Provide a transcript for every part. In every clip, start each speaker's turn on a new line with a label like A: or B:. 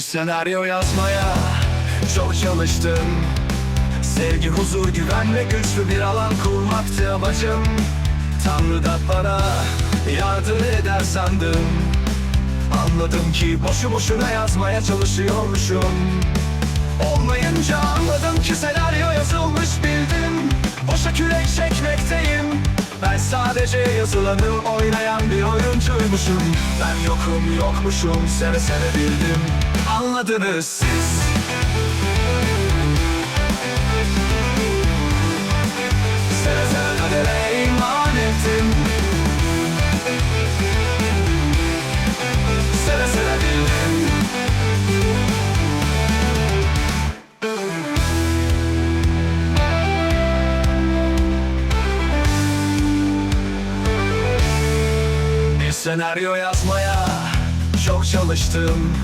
A: Bir senaryo yazmaya çok çalıştım. Sevgi, huzur, güven ve güçlü bir alan kurmaktı amacım. Tanrı da bana yardım eder sandım. Anladım ki boşu boşuna yazmaya çalışıyormuşum. Olmayınca anladım ki senaryo yazılmış bildim. Boşa kürek çekmekteyim. Ben sadece yazılanı oynayan bir oyuncuymuşum. Ben yokum yokmuşum seve seve bildim Anladınız siz. Seve seve kadere iman senaryo yazmaya çok çalıştım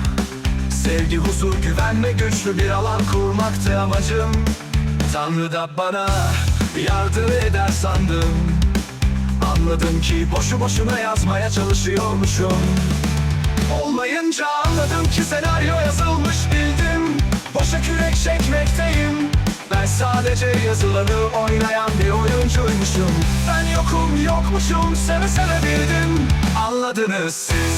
A: Sevgi, huzur, güven ve güçlü bir alan kurmaktı amacım. Tanrı da bana yardım eder sandım. Anladım ki boşu boşuna yazmaya çalışıyormuşum. Olmayınca anladım ki senaryo yazılmış bildim. Boşa kürek çekmekteyim. Ben sadece yazılanı oynayan bir oyuncuymuşum. Ben yokum yokmuşum seve seve bildim. Anladınız siz